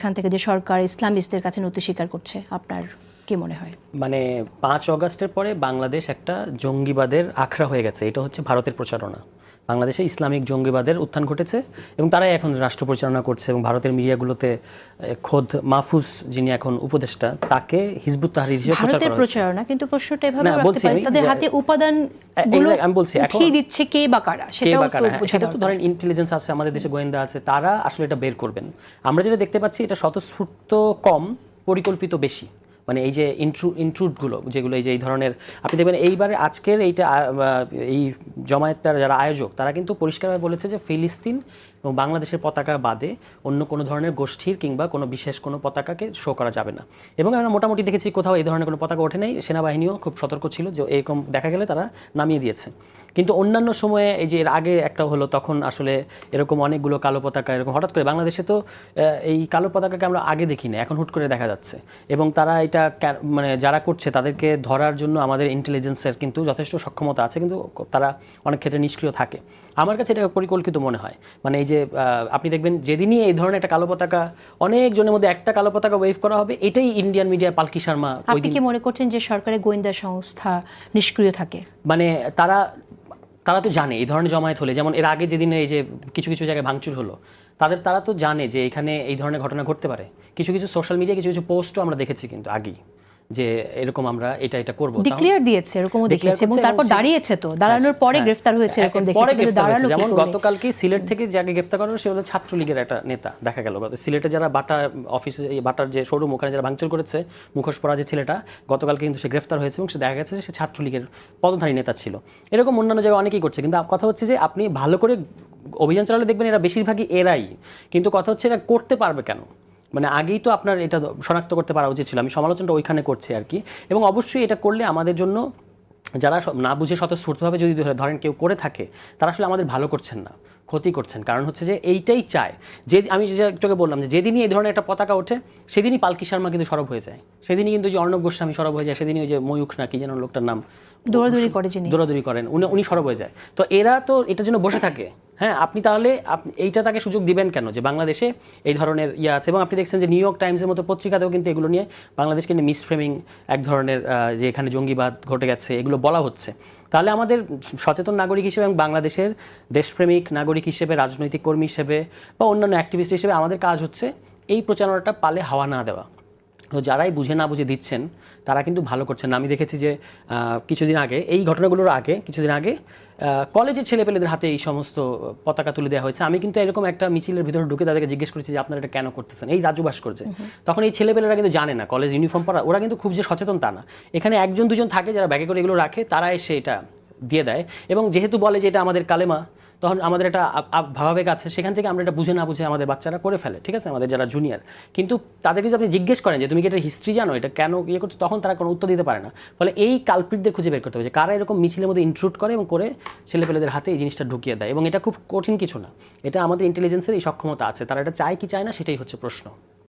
এখান থেকে যে সরকার ইসলামিস্টদের কাছে নতি স্বীকার করছে, আপনার কি মনে হয়? মানে পাঁচ অগাস্টের পরে বাংলাদেশ একটা জঙ্গিবাদের আখড়া হয়ে গেছে। এটা হচ্ছে ভারতের প্রচারণা। বাংলাদেশে ইসলামিক জঙ্গিবাদের উত্থান ঘটেছে এবং তারাই এখন রাষ্ট্র পরিচালনা করছে এবং ভারতের মিডিয়াগুলোতে খোদ মাহফুজ যিনি এখন উপদেষ্টা তাকে হিজবুত তাহরির হিসেবে প্রচার করা। প্রচারণা কিন্তু প্রশ্নটা এভাবে রাখতে আমি তাদের হাতে উপাদান আমি বলছি, এখন- উঠিয়ে দিচ্ছে কে বা কারা সেটাও হ্যাঁ, সেটা তো ধরেন ইন্টেলিজেন্স আছে আমাদের দেশে গোয়েন্দা আছে তারা আসলে এটা বের করবেন। আমরা যেটা দেখতে পাচ্ছি এটা স্বতঃস্ফূর্ত কম পরিকল্পিত বেশি। মানে এই যে ইন্ট্রু ইন্ট্রুডগুলো যেগুলো এই যে এই ধরনের, আপনি দেখবেন এইবারে আজকের এইটা এই জমায়েতটার যারা আয়োজক, তারা কিন্তু পরিষ্কারভাবে বলেছে যে ফিলিস্তিন এবং বাংলাদেশের পতাকা বাদে অন্য কোনো ধরনের গোষ্ঠীর কিংবা কোনো বিশেষ কোনো পতাকাকে শো করা যাবে না। এবং আমরা মোটামুটি দেখেছি কোথাও এই ধরনের কোনো পতাকা ওঠে নাই। সেনাবাহিনীও খুব সতর্ক ছিল যে এরকম দেখা গেলে তারা নামিয়ে দিয়েছে। কিন্তু অন্যান্য সময়ে এই যে এর আগে একটা হলো তখন আসলে এরকম অনেকগুলো কালো পতাকা এরকম হঠাৎ করে বাংলাদেশে তো এই কালো পতাকাকে আমরা আগে দেখিনি এখন হুট করে দেখা যাচ্ছে। এবং তারা এটা মানে যারা করছে তাদেরকে ধরার জন্য আমাদের ইন্টেলিজেন্সের কিন্তু যথেষ্ট সক্ষমতা আছে কিন্তু তারা অনেক ক্ষেত্রে নিষ্ক্রিয় থাকে। আমার কাছে এটা পরিকল্পিত মনে হয়। মানে এই যে আপনি দেখবেন যেদিনই এই ধরনের একটা কালো পতাকা অনেকজনের মধ্যে একটা কালো পতাকা ওয়েভ করা হবে এটাই ইন্ডিয়ান মিডিয়া পালকি শর্মা আপনি কি মনে করছেন যে সরকারের গোয়েন্দা সংস্থা নিষ্ক্রিয় থাকে? মানে তারা তারা তো জানে এই ধরনের জমায়েত হলে, যেমন এর আগে যেদিন এই যে কিছু কিছু জায়গায় ভাঙচুর হলো, তাদের, তারা তো জানে যে এখানে এই ধরনের ঘটনা ঘটতে পারে। কিছু কিছু সোশ্যাল মিডিয়া কিছু কিছু পোস্টও আমরা দেখেছি কিন্তু আগেই। যে এরকম আমরা এটা এটা করব ডিক্লেয়ার দিয়েছে এরকমও Declare এবং তারপর দাঁড়িয়েছে তো। দাঁড়ানোর পরে হ্যাঁ, গ্রেফতার হয়েছে হ্যাঁ, এরকম দেখেছে কিন্তু কি যেমন গতকালকে সিলেট থেকে যাকে গ্রেফতার করা হলো সে হলো ছাত্রলীগের একটা নেতা দেখা গেল। সিলেটে যারা বাটা অফিসে বাটার যে শোরুম ওখানে যারা ভাঙচুর করেছে মুখোশ পরা যে ছেলেটা গতকালকে কিন্তু সে গ্রেফতার হয়েছে এবং সে দেখা গেছে যে সে ছাত্রলীগের পদধারী নেতা ছিল। এরকম অন্যান্য জায়গায় অনেকেই করছে কিন্তু কথা হচ্ছে যে আপনি ভালো করে অভিযান চালালে দেখবেন এরা বেশিরভাগই এরাই। কিন্তু কথা হচ্ছে এরা করতে পারবে কেন? মানে আগেই তো আপনার এটা শনাক্ত করতে পারা উচিত ছিল। আমি সমালোচনাটা ওইখানে করছি আর কি। এবং অবশ্যই এটা করলে আমাদের জন্য যারা না বুঝে স্বতঃস্ফূর্তভাবে যদি ধরেন কেউ করে থাকে তারা আসলে আমাদের ভালো করছেন না ক্ষতি করছেন। কারণ হচ্ছে যে এইটাই চায়। যে আমি যে একটুকে বললাম যে যেদিনই এই ধরনের একটা পতাকা ওঠে সেদিনই পালকি শর্মা কিন্তু সরব হয়ে যায়। সেদিনই কিন্তু যে অর্ণব গোস্বামী সরব হয়ে যায় সেদিনই ওই যে ময়ূখ না কি যেন লোকটার নাম? দৌড়াদৌড়ি করে যিনি। দৌড়াদৌড়ি করেন উনি উনি সরব হয়ে যায়। তো এরা তো এটার জন্য বসে থাকে। হ্যাঁ আপনি তাহলে আপনি এইটা তাকে সুযোগ দিবেন কেন? যে বাংলাদেশে এই ধরনের ইয়ে আছে এবং আপনি দেখছেন যে নিউ ইয়র্ক টাইমসের মতো পত্রিকাতেও কিন্তু এগুলো নিয়ে বাংলাদেশকে নিয়ে মিসফ্রেমিং এক ধরনের যে এখানে জঙ্গিবাদ ঘটে গেছে, এগুলো বলা হচ্ছে। তাহলে আমাদের সচেতন নাগরিক হিসেবে এবং বাংলাদেশের দেশপ্রেমিক নাগরিক হিসেবে, রাজনৈতিক কর্মী হিসেবে বা অন্যান্য অ্যাক্টিভিস্ট হিসেবে আমাদের কাজ হচ্ছে এই প্রচারণাটা পালে হাওয়া না দেওয়া। তো যারাই বুঝে না বুঝে দিচ্ছেন, তারা কিন্তু ভালো করছেন আমি দেখেছি যে কিছুদিন আগে, এই ঘটনাগুলোর আগে, কিছুদিন আগে কলেজের ছেলেপেলেদের হাতে এই সমস্ত পতাকা তুলে দেওয়া হয়েছে। আমি কিন্তু এরকম একটা মিছিলের ভিতরে ঢুকে তাদেরকে জিজ্ঞেস করেছি যে আপনারা এটা কেন করতেছেন? এই রাজু বাস করছে। তখন এই ছেলেপেলেরা কিন্তু জানে না কলেজ ইউনিফর্ম পরা ওরা কিন্তু খুব যে সচেতন তা না। এখানে একজন দুজন থাকে যারা ব্যাগে করে এগুলো রাখে তারা এসে এটা দিয়ে দেয়। এবং যেহেতু বলে যে এটা আমাদের কালেমা তখন আমাদের একটা ভাবাবেগ আছে, সেখান থেকে আমরা এটা বুঝে না বুঝে আমাদের বাচ্চারা করে ফেলে, ঠিক আছে? আমাদের যারা জুনিয়র কিন্তু তাদেরকে যদি আপনি জিজ্ঞেস করেন যে, তুমি কি এটা হিস্ট্রি জানো? এটা কেন ইয়ে করছ? তখন তারা কোনো উত্তর দিতে পারে না। ফলে এই কালপ্রিটদের খুঁজে বের করতে হবে যে, কারা এরকম মিছিলের মধ্যে ইনক্লুড করে এবং করে ছেলেপেলেদের হাতে এই জিনিসটা ঢুকিয়ে দেয়। এবং এটা খুব কঠিন কিছু না। এটা আমাদের ইন্টেলিজেন্সের এই সক্ষমতা আছে। তারা এটা চায় কি, চায় না, সেটাই হচ্ছে প্রশ্ন।